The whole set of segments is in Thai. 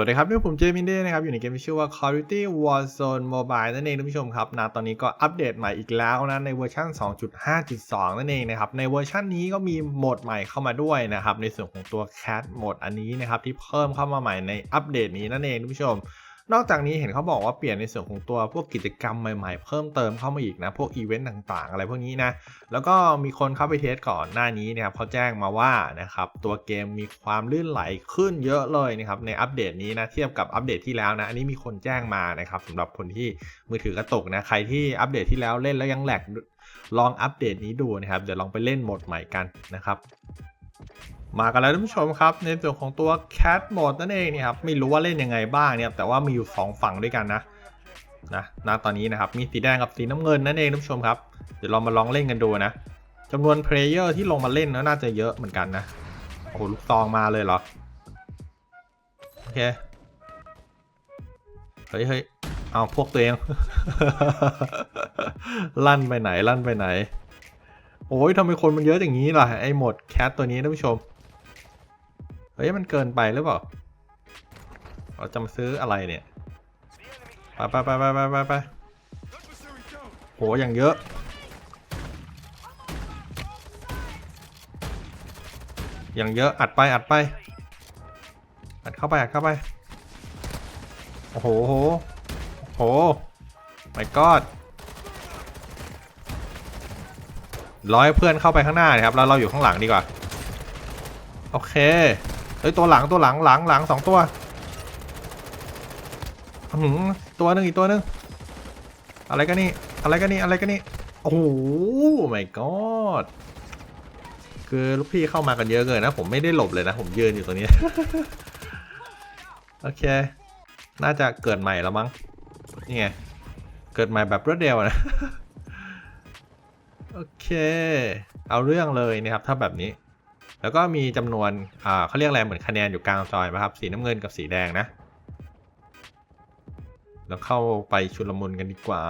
วัสดีครับนี่ผมเจมินเด้นะครับ อยู่ในเกมที่ชื่อว่า Call of Duty Warzone Mobile นั่นเองท่านผู้ชมครับนะตอนนี้ก็อัปเดตใหม่อีกแล้วนะ ในเวอร์ชัน2.5.2 นั่นเองนะครับ ในเวอร์ชันนี้ก็มีโหมดใหม่เข้ามาด้วยนะครับ ในส่วนของตัว Cat โหมดอันนี้นะครับ ที่เพิ่มเข้ามาใหม่ในอัปเดตนี้นั่นเองท่านผู้ชม นอกจากนี้เห็นเขาบอกว่าเปลี่ยนในส่วนของตัวพวกกิจกรรมใหม่ๆ เพิ่มเติมเข้ามาอีกนะ พวกอีเวนต์ต่างๆ อะไรพวกนี้นะ แล้วก็มีคนเข้าไปเทสก่อนหน้านี้นะครับเขาแจ้งมาว่านะครับตัวเกมมีความลื่นไหลขึ้นเยอะเลยนะครับในอัปเดตนี้นะเทียบกับอัปเดตที่แล้วนะอันนี้มีคนแจ้งมานะครับสำหรับคนที่มือถือกระตุกนะใครที่อัปเดตที่แล้วเล่นแล้วยังแหลกลองอัปเดตนี้ดูนะครับเดี๋ยวลองไปเล่นโหมดใหม่กันนะครับ มากันแล้วท่านผู้ชมครับ ในส่วนของตัว Cat Mode นั่นเองเนี่ครับไม่รู้ว่าเล่นยังไงบ้างเนี่ยแต่ว่ามีอยู่ 2 ฝั่งด้วยกันนะนะณตอนนี้นะครับมีสีแดงกับสีน้ำเงินนั่นเองท่านผู้ชมครับ เดี๋ยวเรามาลองเล่นกันดูนะจำนวนเพลเยอร์ที่ลงมาเล่นน่าจะเยอะเหมือนกันนะโอ้โหลูกซองมาเลยเหรอโอเคเฮ้ยเฮ้ยเอาพวกตัวเอง ลั่นไปไหนลั่นไปไหน โอ้ยทำไมคนมันเยอะอย่างนี้ล่ะไอ้หมดแคทตัวนี้ท่านผู้ชม เฮ้ยมันเกินไปหรือเปล่าเราจะมาซื้ออะไรเนี่ยไปไปไปไปไปไปไปโหอย่างเยอะ อย่างเยอะอัดไปอัดไป อัดเข้าไปอัดเข้าไป โอ้โหโหโหไม่กอดร้อยเพื่อนเข้าไปข้างหน้านะครับแล้วเราอยู่ข้างหลังดีกว่า โอเค เฮ้ยตัวหลังตัวหลังหลังหลังสองตัวหือตัวหนึ่งอีกตัวหนึ่งอะไรกันนี่อะไรกันนี่อะไรกันนี่โอ้โหไม่กอดคือลูกพี่เข้ามากันเยอะเกินนะ ผมไม่ได้หลบเลยนะ ผมยืนอยู่ตรงนี้ โอเค น่าจะเกิดใหม่แล้วมั้งนี่ไงเกิดใหม่แบบรวดเร็วนะ โอเค เอาเรื่องเลยนะครับ ถ้าแบบนี้ แล้วก็มีจำนวนอ่าเขาเรียกอะไรเหมือนคะแนนอยู่กลางจอยนะครับ สีน้ำเงินกับสีแดงนะเราเข้าไปชุลมุนกันดีกว่า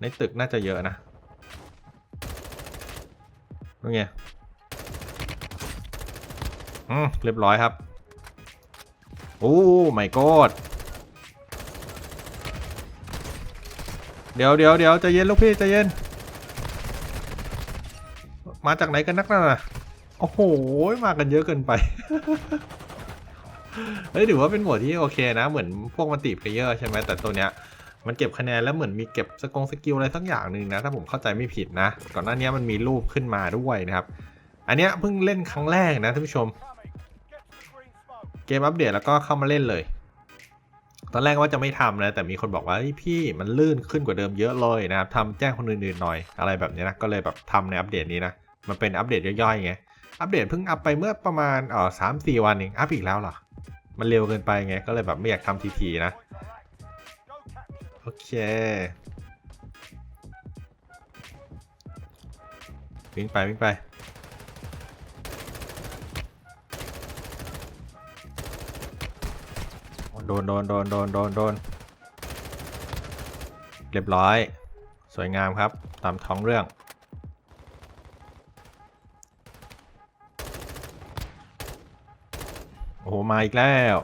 ในตึกน่าจะเยอะนะนี่ไงอืมเรียบร้อยครับ โอ้ไม่กอดเดี๋ยวเดี๋ยวเดี๋ยวใจเย็นลูกพี่ใจเย็น มาจากไหนกันนักหนา โอ้โห มากันเยอะเกินไป เฮ้ยถือว่าเป็นหมวดที่โอเคนะ เหมือนพวกมันติเพลเยอร์ใช่ไหมแต่ตัวเนี้ยมันเก็บคะแนนแล้วเหมือนมีเก็บสกงสกิลอะไรสักอย่างหนึ่งนะ ถ้าผมเข้าใจไม่ผิดนะ ก่อนหน้านี้มันมีรูปขึ้นมาด้วยนะครับ อันเนี้ยเพิ่งเล่นครั้งแรกนะท่านผู้ชม เกมอัปเดตแล้วก็เข้ามาเล่นเลย ตอนแรกว่าจะไม่ทำนะ แต่มีคนบอกว่าพี่มันลื่นขึ้นกว่าเดิมเยอะเลยนะครับทำแจ้งคนอื่นๆหน่อยอะไรแบบนี้นะ ก็เลยแบบทำในอัปเดตนี้นะ มันเป็นอัปเดตย่อยๆไง อัปเดตเพิ่งอัปไปเมื่อประมาณเออสามสี่วันเองอัปอีกแล้วเหรอ มันเร็วเกินไปไงก็เลยแบบไม่อยากทำทีๆนะ โอเควิ่งไปวิ่งไปโดนโดนโดนโดนโดนโดนเรียบร้อย สวยงามครับ ตามท้องเรื่อง โอ้โหมาอีกแล้ว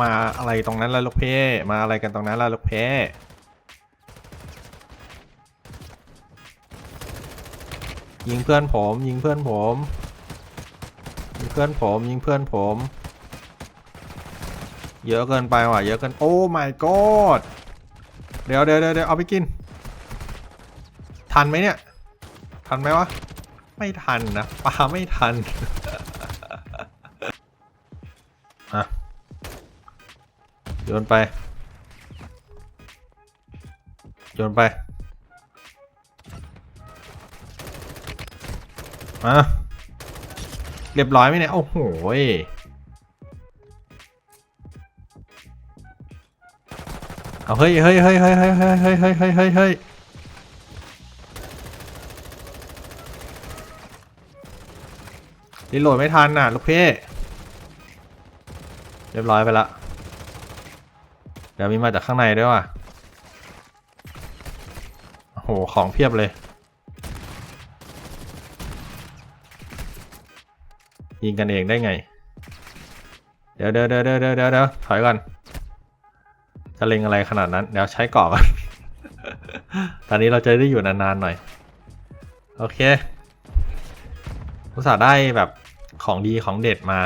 มาอะไรตรงนั้นล่ะลูกเพ่มาอะไรกันตรงนั้นล่ะลูกเพ่ยิงเพื่อนผม ยิงเพื่อนผม ยิงเพื่อนผม ยิงเพื่อนผม เยอะเกินไปว่ะ เยอะเกิน โอ้ my god เดี๋ยวเดี๋ยวเดี๋ยวเดี๋ยวเอาไปกิน ทันไหมเนี่ย ทันไหมวะ ไม่ทันนะปลาไม่ทัน โยนไป โยนไปอะเรียบร้อยไหมเนี่ย โอ้โหเอาเฮ้ยเฮ้ยเฮ้ยเฮ้ยเฮ้ยเฮ้ยเฮ้ยเฮ้ยเฮ้ยเฮ้ยเฮ้ยรีโหลดไม่ทันน่ะ ลูกเพ่เรียบร้อยไปละ เดี๋ยวมีมาจากข้างในด้วยว่ะโอ้โห ของเพียบเลย ยิงกันเองได้ไง เดี๋ยวเดี๋ยวเดี๋ยวเดี๋ยวเดี๋ยวเดี๋ยวถอยก่อน จะเล็งอะไรขนาดนั้น เดี๋ยวใช้กาะก่อนตอนนี้เราจะได้อยู่นานๆหน่อย โอเคอุตส่าห์ได้แบบของดีของเด็ดมา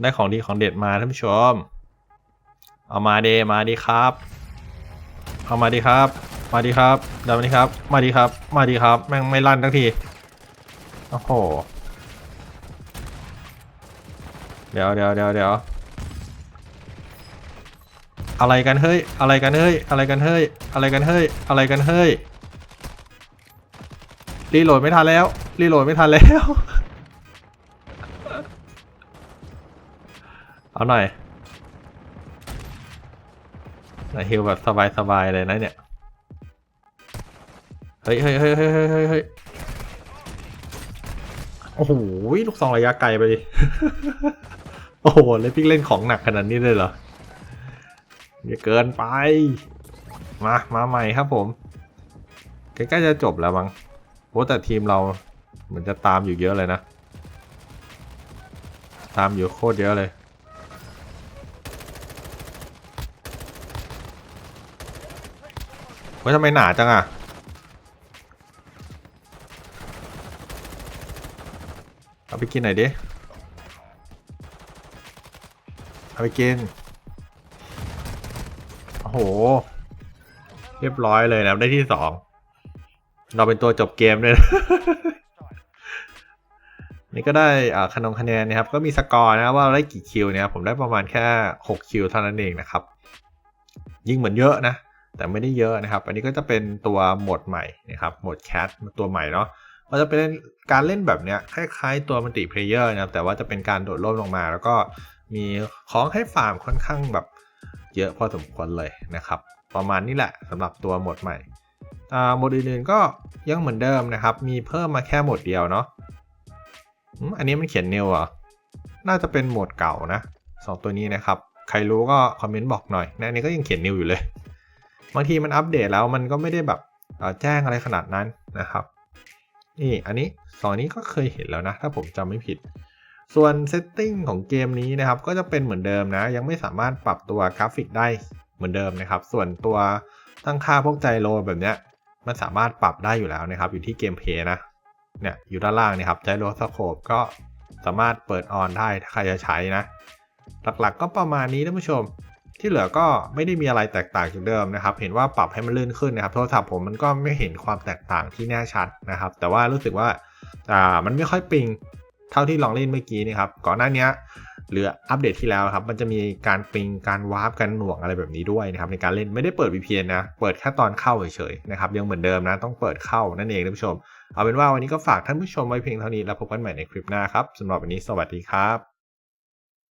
ได้ของดีของเด็ดมาท่านผู้ชม เอามาเดมาดีครับ เอามาดีครับ มาดีครับดี๋ยวมาดีครับ มาดีครับ มาดีครับ แม่งไม่ลั่นทั้งที โอ้โห เดี๋ยวเดี๋ยวเดี๋ยวเดี๋ยวอะไรกันเฮ้ย อะไรกันเฮ้ย อะไรกันเฮ้ย อะไรกันเฮ้ย อะไรกันเฮ้ย รีโหลดไม่ทันแล้ว รีโหลดไม่ทันแล้ว เอาหน่อยนะฮิลแบบสบายๆเลยนะเนี่ย เฮ้ยเฮ้ยเฮ้ยเฮ้ยเฮ้ยเฮ้ยโอ้โหลูกซองระยะไกลไปดิ โอ้โหเลยพี่เล่นของหนักขนาดนี้เลยเหรออย่าเกินไป มา มาใหม่ครับผม ใกล้ๆจะจบแล้วมั้งโอ้แต่ทีมเราเหมือนจะตามอยู่เยอะเลยนะ ตามอยู่โคตรเยอะเลย เฮ้ยทำไมหนาจังอะเอาไปกินหน่อยดิ เอาไปกิน โอ้โห เรียบร้อยเลยนะได้ที่สอง เราเป็นตัวจบเกมด้วยนะนี่ก็ได้คะนงคะแนนนะครับ ก็มีสกอร์นะว่าเราได้กี่คิวเนี่ยผมได้ประมาณแค่ 6 คิวเท่านั้นเองนะครับ ยิ่งเหมือนเยอะนะ แต่ไม่ได้เยอะนะครับ อันนี้ก็จะเป็นตัวโหมดใหม่นะครับโหมดแคทตัวใหม่เนาะก็จะเป็นการเล่นแบบเนี้ยคล้ายๆตัวมัลติเพลเยอร์นะครับแต่ว่าจะเป็นการโดดร่มลงมา แล้วก็มีของให้ฟาร์มค่อนข้างแบบเยอะพอสมควรเลยนะครับ ประมาณนี้แหละสำหรับตัวโหมดใหม่โหมดอื่นๆก็ยังเหมือนเดิมนะครับ มีเพิ่มมาแค่โหมดเดียวเนาะอันนี้มันเขียนนิวอะน่าจะเป็นโหมดเก่านะสองตัวนี้นะครับ ใครรู้ก็คอมเมนต์บอกหน่อยนะอันนี้ก็ยังเขียนนิวอยู่เลย บางทีมันอัปเดตแล้วมันก็ไม่ได้แบบแจ้งอะไรขนาดนั้นนะครับนี่อันนี้สองนี้ก็เคยเห็นแล้วนะ ถ้าผมจำไม่ผิด ส่วนเซตติ้งของเกมนี้นะครับ ก็จะเป็นเหมือนเดิมนะ ยังไม่สามารถปรับตัวกราฟิกได้เหมือนเดิมนะครับ ส่วนตัวตั้งค่าพวกไจโรแบบเนี้ยมันสามารถปรับได้อยู่แล้วนะครับ อยู่ที่เกมเพย์นะเนี่ยอยู่ด้านล่างนี่ยครับไจโรสโคปก็สามารถเปิดออนได้ถ้าใครจะใช้นะ หลักๆก็ประมาณนี้ท่านผู้ชม ที่เหลือก็ไม่ได้มีอะไรแตกต่างจากเดิมนะครับ เห็นว่าปรับให้มันลื่นขึ้นนะครับ โทรศัพท์ผมมันก็ไม่เห็นความแตกต่างที่แน่ชัดนะครับ แต่ว่ารู้สึกว่าอ่ามันไม่ค่อยปิงเท่าที่ลองเล่นเมื่อกี้นี่ครับ ก่อนหน้านี้หรืออัปเดตที่แล้วครับ มันจะมีการปิง การวาร์ปกันหน่วงอะไรแบบนี้ด้วยนะครับในการเล่นไม่ได้เปิด VPN นะ เปิดแค่ตอนเข้าเฉยๆนะครับ ยังเหมือนเดิมนะ ต้องเปิดเข้านั่นเองท่านผู้ชม เอาเป็นว่าวันนี้ก็ฝากท่านผู้ชมไว้เพียงเท่านี้ แล้วพบกันใหม่ในคลิปหน้าครับสำหรับวันนี้สวัสดีครับ